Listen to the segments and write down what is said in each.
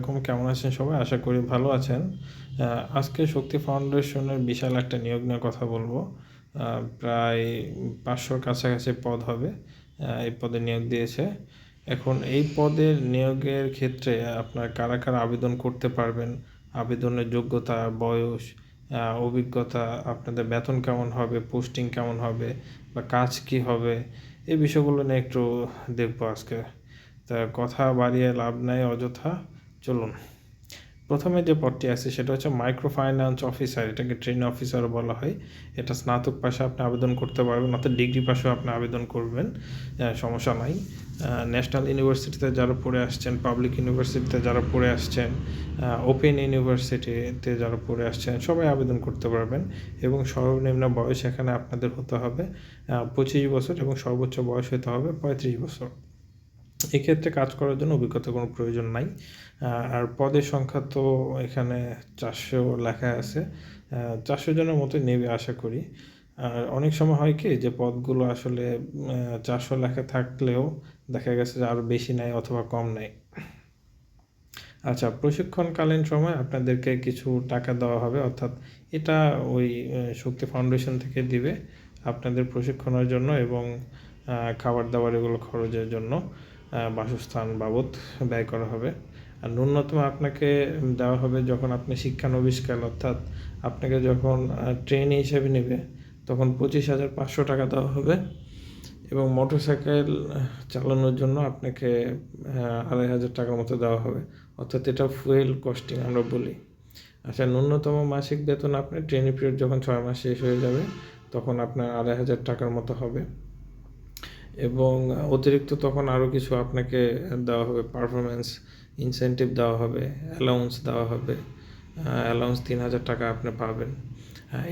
আলাইকুম কেমন আছেন সবাই? আশা করি ভালো আছেন। আজকে শক্তি ফাউন্ডেশনের বিশাল একটা নিয়োগ নিয়ে কথা বলব। প্রায় পাঁচশোর কাছাকাছি পদ হবে এই পদে নিয়োগ দিয়েছে। এখন এই পদের নিয়োগের ক্ষেত্রে আপনার কারা কারা আবেদন করতে পারবেন? আবেদনের যোগ্যতা, বয়স অভিজ্ঞতা, আপনাদের বেতন কেমন হবে, পোস্টিং কেমন হবে, বা কাজ কি হবে, এই বিষয়গুলো নিয়ে একটু দেখব আজকে। তা কথা বাড়িয়ে লাভ নাই, অযথা। চলুন। প্রথমে যে পদটি আছে সেটা হচ্ছে মাইক্রো ফাইন্যান্স অফিসার এটাকে ট্রেন অফিসার বলা হয়। এটা স্নাতক পাশে আপনি আবেদন করতে পারবেন, অর্থাৎ ডিগ্রি পাশেও আপনি আবেদন করবেন সমস্যা নাই। ন্যাশনাল ইউনিভার্সিটিতে যারা পড়ে আসছেন পাবলিক ইউনিভার্সিটিতে যারা পড়ে আসছেন ওপেন ইউনিভার্সিটিতে যারা পড়ে আসছেন, সবাই আবেদন করতে পারবেন এবং সর্বনিম্ন বয়স এখানে আপনাদের হতে হবে পঁচিশ বছর এবং সর্বোচ্চ বয়স হতে হবে পঁয়ত্রিশ বছর। এক্ষেত্রে কাজ করার জন্য অভিজ্ঞতা কোনো প্রয়োজন নাই। আর পদের সংখ্যা তো এখানে চারশো লেখা আছে। চারশো জনের মতো নেবে আশা করি। আর অনেক সময় হয় কি যে পদগুলো আসলে চারশো লেখা থাকলেও দেখা গেছে যে আরও বেশি নেয় অথবা কম নেয়। আচ্ছা প্রশিক্ষণকালীন সময় আপনাদেরকে কিছু টাকা দেওয়া হবে, অর্থাৎ এটা ওই শক্তি ফাউন্ডেশন থেকে দিবে আপনাদের প্রশিক্ষণের জন্য এবং খাবার দাবার এগুলো খরচের জন্য। বাসস্থান বাবদ ব্যয় করা হবে। আর ন্যূনতম আপনাকে দেওয়া হবে যখন আপনি শিক্ষানবিষ্কার অর্থাৎ আপনাকে যখন ট্রেন হিসেবে নেবে, তখন পঁচিশ হাজার পাঁচশো টাকা দেওয়া হবে এবং মোটরসাইকেল চালানোর জন্য আপনাকে আড়াই হাজার টাকার মতো দেওয়া হবে। অর্থাৎ এটা ফুয়েল কস্টিং আমরা বলি। আচ্ছা ন্যূনতম মাসিক বেতন আপনার ট্রেনিং পিরিয়ড যখন ছয় মাস শেষ হয়ে যাবে, তখন আপনার আড়াই হাজার টাকার মতো হবে। এবং অতিরিক্ত তখন আরও কিছু আপনাকে দেওয়া হবে পারফরমেন্স ইনসেনটিভ দেওয়া হবে অ্যালাউন্স দেওয়া হবে অ্যালাউন্স তিন হাজার টাকা আপনি পাবেন।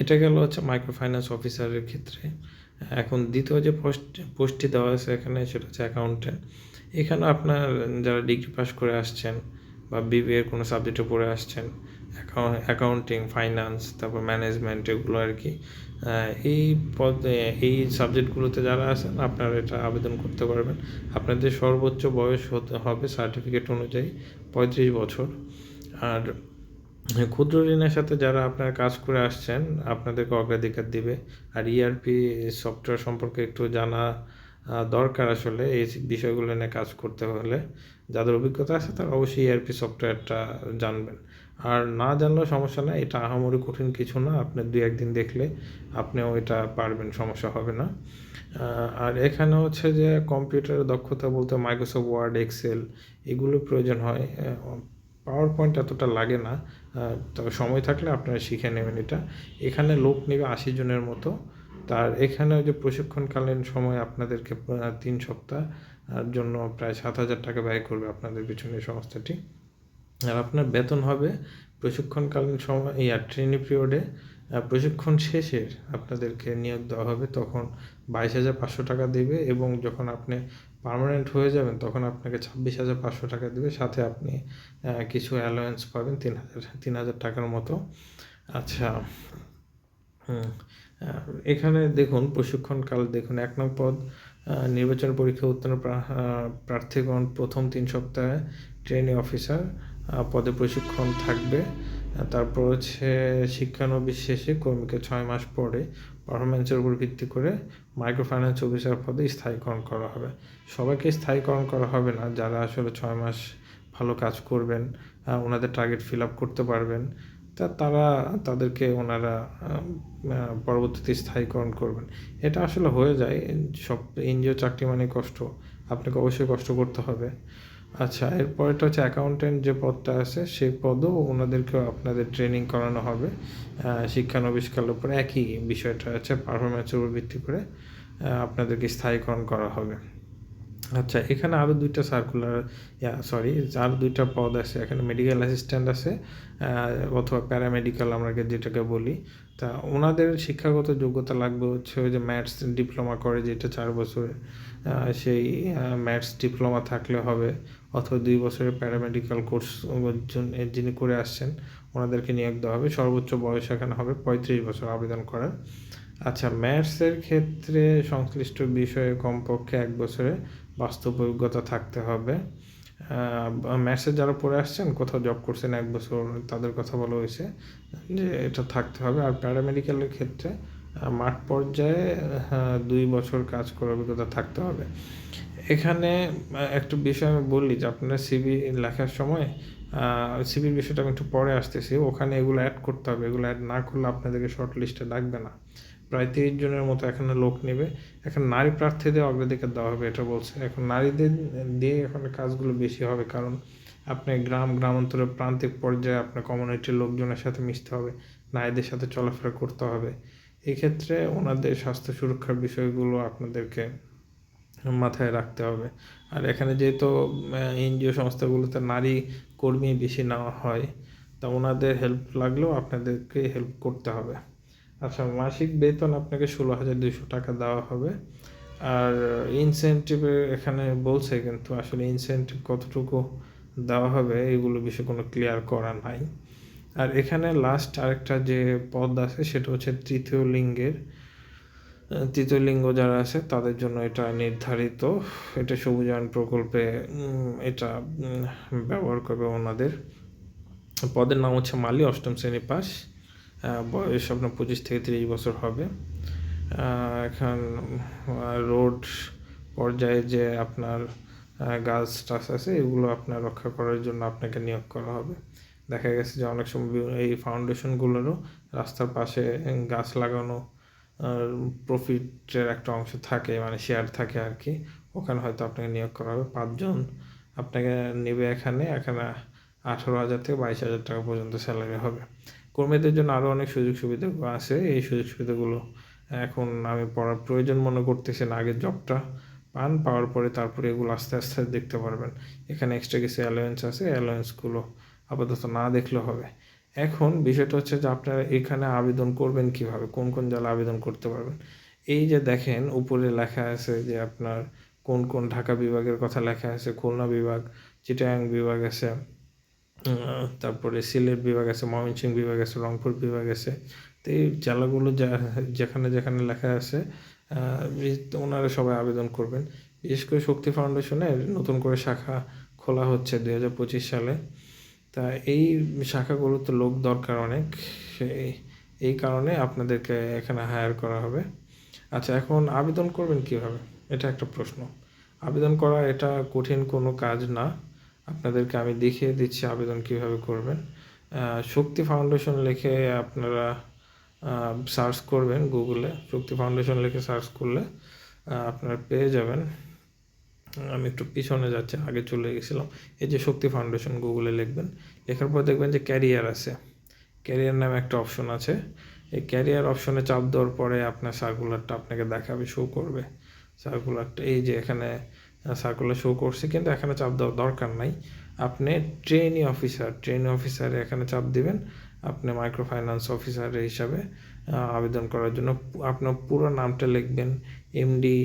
এটা গেল হচ্ছে মাইক্রো ফাইন্যান্স অফিসারের ক্ষেত্রে। এখন দ্বিতীয় যে পোস্ট পোস্টটি দেওয়া আছে এখানে সেটা হচ্ছে অ্যাকাউন্টেন্ট এখানে আপনার যারা ডিগ্রি পাস করে আসছেন বা বিবিএর কোনো সাবজেক্টে পড়ে আসছেন অ্যাকাউন্টিং ফাইন্যান্স তারপর ম্যানেজমেন্ট এগুলো আর কি এই পদে এই সাবজেক্টগুলোতে যারা আছেন, আপনারা এটা আবেদন করতে পারবেন। আপনাদের সর্বোচ্চ বয়স হতে হবে সার্টিফিকেট অনুযায়ী পঁয়ত্রিশ বছর। আর ক্ষুদ্র ঋণের সাথে যারা আপনার কাজ করে আসছেন, আপনাদেরকে অগ্রাধিকার দিবে। আর ইআরপি সফটওয়্যার সম্পর্কে একটু জানা দরকার আসলে এই বিষয়গুলো নিয়ে কাজ করতে হলে। যাদের অভিজ্ঞতা আছে তারা অবশ্যই ইআরপি সফটওয়্যারটা জানবেন। আর না জানলেও সমস্যা না এটা আহামরি কঠিন কিছু না, আপনি দু একদিন দেখলে আপনিও এটা পারবেন, সমস্যা হবে না। আর এখানে হচ্ছে যে কম্পিউটারের দক্ষতা বলতে মাইক্রোসফট ওয়ার্ড, এক্সেল এগুলো প্রয়োজন হয় পাওয়ার পয়েন্ট এতটা লাগে না তবে সময় থাকলে আপনারা শিখে নেবেন এটা। এখানে লোক নেবে আশি জনের মতো, তার এখানে যে প্রশিক্ষণকালীন সময় আপনাদেরকে তিন সপ্তাহ জন্য প্রায় সাত হাজার টাকা ব্যয় করবে আপনাদের পিছনে সংস্থাটি। আর আপনার বেতন হবে প্রশিক্ষণকালীন সময়, এই ট্রেনিং পিরিয়ডে প্রশিক্ষণ শেষে আপনাদেরকে নিয়োগ দেওয়া হবে। তখন বাইশ হাজার পাঁচশো টাকা দেবে এবং যখন আপনি পার্মানেন্ট হয়ে যাবেন, তখন আপনাকে ছাব্বিশ হাজার পাঁচশো টাকা দেবে। সাথে আপনি কিছু অ্যালায়েন্স পাবেন তিন হাজার তিন হাজার টাকার মতো। আচ্ছা এখানে দেখুন, প্রশিক্ষণকাল দেখুন, এক নং পদ নির্বাচন পরীক্ষা উত্তীর্ণ প্রা- প্রার্থীগণ প্রথম তিন সপ্তাহে ট্রেনিং অফিসার পদে প্রশিক্ষণ থাকবে। তারপর হচ্ছে শিক্ষানবিশ শেষে কর্মীকে ছয় মাস পরে পারফরমেন্সের উপর ভিত্তি করে মাইক্রো ফাইন্যান্স অফিসার পদে স্থায়ীকরণ করা হবে। সবাইকে স্থায়ীকরণ করা হবে না, যারা আসলে ছয় মাস ভালো কাজ করবেন ওনাদের টার্গেট ফিল আপ করতে পারবেন, তা তারা, তাদেরকে ওনারা পরবর্তীতে স্থায়ীকরণ করবেন। এটা আসলে হয়ে যায়, সব এনজিও চাকরি মানে কষ্ট, আপনাকে অবশ্যই কষ্ট করতে হবে। আচ্ছা এরপরটা হচ্ছে অ্যাকাউন্টেন্ট যে পদটা আছে, সেই পদও ওনাদেরকেও আপনাদের ট্রেনিং করানো হবে। শিক্ষা শিক্ষানবিষ্কারের উপর একই বিষয়টা হচ্ছে পারফরমেন্সের উপর ভিত্তি করে আপনাদেরকে স্থায়ীকরণ করা হবে। আচ্ছা এখানে আরও দুইটা সার্কুলার সরি আর দুইটা পদ আছে। এখানে মেডিকেল অ্যাসিস্ট্যান্ট আছে অথবা প্যারামেডিক্যাল আমরা যেটাকে বলি। তা ওনাদের শিক্ষাগত যোগ্যতা লাগবে হচ্ছে ওই যে ম্যাথস ডিপ্লোমা করে, যেটা চার বছরে সেই ম্যাথস ডিপ্লোমা থাকলে হবে, অথবা দুই বছরের প্যারামেডিক্যাল কোর্স যিনি করে আসছেন, ওনাদেরকে নিয়োগ দেওয়া হবে। সর্বোচ্চ বয়স এখানে হবে পঁয়ত্রিশ বছর আবেদন করার। আচ্ছা ম্যাথসের ক্ষেত্রে সংশ্লিষ্ট বিষয়ে কমপক্ষে এক বছরে বাস্তব অভিজ্ঞতা থাকতে হবে। ম্যাথসে যারা পড়ে আসছেন কোথাও জব করছেন এক বছর তাদের কথা বলা হয়েছে যে এটা থাকতে হবে। আর প্যারামেডিক্যালের ক্ষেত্রে মাঠ পর্যায়ে আহ, দুই বছর কাজ করার অভিজ্ঞতা থাকতে হবে। এখানে একটা বিষয় আমি বললি যে আপনারা সিবি লেখার সময় সিবির বিষয়টা আমি একটু পরে আসতেছি। ওখানে এগুলো অ্যাড করতে হবে। এগুলো অ্যাড না করলে আপনাদেরকে শর্ট লিস্টে ডাকবে না। প্রায় তিরিশ জনের মতো এখানে লোক নেবে। এখন নারী প্রার্থীদের অগ্রাধিকার দেওয়া হবে, এটা বলছে। এখন নারীদের দিয়ে এখানে কাজগুলো বেশি হবে কারণ আপনি গ্রাম গ্রামান্তরের প্রান্তিক পর্যায়ে আপনার কমিউনিটির লোকজনের সাথে মিশতে হবে। নারীদের সাথে চলাফেরা করতে হবে। এক্ষেত্রে ওনাদের স্বাস্থ্য সুরক্ষার বিষয়গুলো আপনাদেরকে মাথায় রাখতে হবে। আর এখানে যেহেতু এনজিও সংস্থাগুলোতে নারী কর্মী বেশি নেওয়া হয়, তা ওনাদের হেল্প লাগলেও আপনাদেরকে হেল্প করতে হবে। আচ্ছা মাসিক বেতন আপনাকে ষোলো হাজার দুশো টাকা দেওয়া হবে। আর ইনসেন্টিভে এখানে বলছে কিন্তু আসলে ইনসেন্টিভ কতটুকু দেওয়া হবে, এগুলো বিষয়ে কোনো ক্লিয়ার করা নাই। আর এখানে লাস্ট আরেকটা যে পদ আছে, সেটা হচ্ছে তৃতীয় লিঙ্গের তৃতীয় লিঙ্গ যারা আছে, তাদের জন্য এটা নির্ধারিত। এটা সবুজায়ন প্রকল্পে এটা ব্যবহার করবে ওনাদের। পদের নাম হচ্ছে মালি, অষ্টম শ্রেণি পাস। বয়স আপনার পঁচিশ থেকে তিরিশ বছর হবে। এখন রোড পর্যায়ে যে আপনার গাছ টাছ আছে, এগুলো আপনার রক্ষা করার জন্য আপনাকে নিয়োগ করা হবে। দেখা গেছে যে অনেক সময় এই ফাউন্ডেশনগুলোরও রাস্তার পাশে গাছ লাগানো প্রফিটের একটা অংশ থাকে মানে শেয়ার থাকে আর কি ওখানে হয়তো আপনাকে নিয়োগ করা হবে পাঁচজন। আপনাকে নেবে এখানে এখানে আঠেরো হাজার থেকে বাইশ হাজার টাকা পর্যন্ত স্যালারি হবে। কর্মীদের জন্য আরও অনেক সুযোগ সুবিধা আছে। এই সুযোগ সুবিধাগুলো এখন আমি পড়ার প্রয়োজন মনে করতেছি না। আগে জবটা পান, পাওয়ার পরে তারপরে এগুলো আস্তে আস্তে দেখতে পারবেন। এখানে এক্সট্রা কিছু অ্যালায়েন্স আছে অ্যালায়েন্সগুলো আপাতত না দেখলে হবে। এখন বিষয়টা হচ্ছে যে আপনারা এখানে আবেদন করবেন কীভাবে? কোন কোন জেলা আবেদন করতে পারবেন? এই যে দেখেন, উপরে লেখা আছে যে আপনার কোন কোন ঢাকা বিভাগের কথা লেখা আছে, খুলনা বিভাগ, চিটাগাং বিভাগ আছে তারপরে সিলেট বিভাগ আছে, ময়মনসিংহ বিভাগ আছে, রংপুর বিভাগ আছে। তো এই জেলাগুলো যা, যেখানে যেখানে লেখা আছে ওনারা সবাই আবেদন করবেন। বিশেষ করে শক্তি ফাউন্ডেশনের নতুন করে শাখা খোলা হচ্ছে দু হাজার পঁচিশ সালে। তা এই শাখাগুলোতে লোক দরকার অনেক। সেই এই কারণে আপনাদেরকে এখানে হায়ার করা হবে। আচ্ছা এখন আবেদন করবেন কীভাবে? এটা একটা প্রশ্ন। আবেদন করা এটা কঠিন কোনো কাজ না। আপনাদেরকে আমি দেখিয়ে দিচ্ছি আবেদন কীভাবে করবেন। শক্তি ফাউন্ডেশন লিখে আপনারা সার্চ করবেন গুগলে শক্তি ফাউন্ডেশন লিখে সার্চ করলে আপনারা পেয়ে যাবেন। আমি একটু পিছনে যাচ্ছি, আগে চলে গেছিলাম। এই যে শক্তি ফাউন্ডেশন গুগলে লিখবেন, লেখার পর দেখবেন যে ক্যারিয়ার আছে। ক্যারিয়ার নামে একটা অপশন আছে। এই ক্যারিয়ার অপশনে চাপ দেওয়ার পরে আপনার সার্কুলারটা আপনাকে দেখাবে শো করবে। সার্কুলারটা এই যে এখানে সার্কুলার শো করছে, কিন্তু এখানে চাপ দেওয়ার দরকার নাই। আপনি ট্রেনি অফিসার ট্রেনি অফিসারে এখানে চাপ দিবেন, আপনি মাইক্রো ফাইন্যান্স অফিসার হিসাবে আবেদন করার জন্য আপনার পুরো নামটা লিখবেন এমডি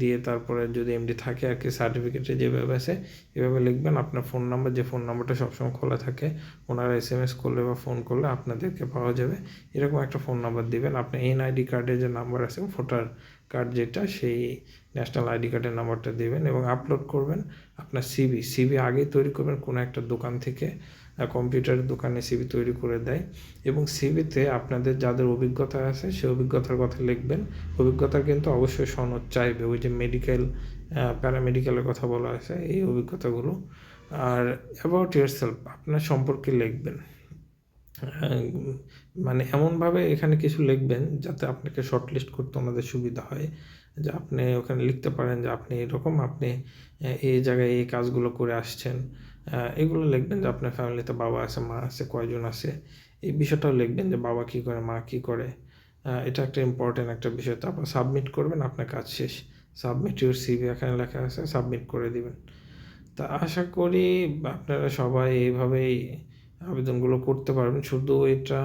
দিয়ে তারপরে যদি এমডি থাকে আর কি সার্টিফিকেটে যেভাবে আছে, এভাবে লিখবেন। আপনার ফোন নাম্বার যে ফোন নাম্বারটা সবসময় খোলা থাকে, ওনারা এস এম এস করলে বা ফোন করলে আপনাদেরকে পাওয়া যাবে। এরকম একটা ফোন নাম্বার দিবেন। আপনার এনআইডি কার্ডের যে নাম্বার আছে, ভোটার কার্ড যেটা, সেই ন্যাশনাল আইডি কার্ডের নাম্বারটা দেবেন এবং আপলোড করবেন আপনার সিবি সিবি আগেই তৈরি করবেন কোনো একটা দোকান থেকে। কম্পিউটারের দোকানে সিবি তৈরি করে দেয় এবং সিবিতে আপনাদের যাদের অভিজ্ঞতা আছে সেই অভিজ্ঞতার কথা লিখবেন। অভিজ্ঞতার কিন্তু অবশ্যই সনদ চাইবে। ওই যে মেডিকেল প্যারামেডিক্যালের কথা বলা আছে এই অভিজ্ঞতাগুলো। আর অ্যাবাউট ইয়ার সেলফ আপনার সম্পর্কে লিখবেন। মানে এমনভাবে এখানে কিছু লিখবেন যাতে আপনাকে শর্ট লিস্ট করতে ওনাদের সুবিধা হয়। যে আপনি ওখানে লিখতে পারেন যে আপনি এরকম, আপনি এই জায়গায় এই কাজগুলো করে আসছেন। এগুলো লিখবেন যে আপনার ফ্যামিলিতে বাবা আছে, মা আছে, কয়জন আছে। এই বিষয়টাও লিখবেন যে বাবা কী করে, মা কী করে। এটা একটা ইম্পর্টেন্ট একটা বিষয়। তারপর সাবমিট করবেন, আপনার কাজ শেষ। সাবমিট ইউর সিভি এখানে লেখা আছে সাবমিট করে দিবেন। তা আশা করি আপনারা সবাই এইভাবেই আবেদনগুলো করতে পারবেন। শুধু এটা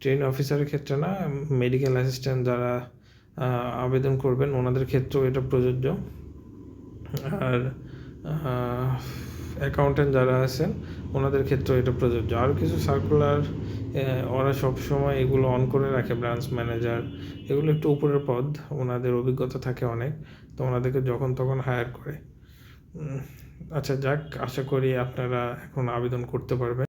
ট্রেন অফিসারের ক্ষেত্রে না মেডিকেল অ্যাসিস্ট্যান্ট যারা আবেদন করবেন, ওনাদের ক্ষেত্রেও এটা প্রযোজ্য। আর অ্যাকাউন্টেন্ট যারা আছেন, ওনাদের ক্ষেত্রে এটা প্রযোজ্য। আর কিছু সার্কুলার ওরা সবসময় এগুলো অন করে রাখে ব্রাঞ্চ ম্যানেজার এগুলো একটু উপরের পদ, ওনাদের অভিজ্ঞতা থাকে অনেক, তো ওনাদেরকে যখন তখন হায়ার করে। আচ্ছা যাক, আশা করি আপনারা এখন আবেদন করতে পারবেন।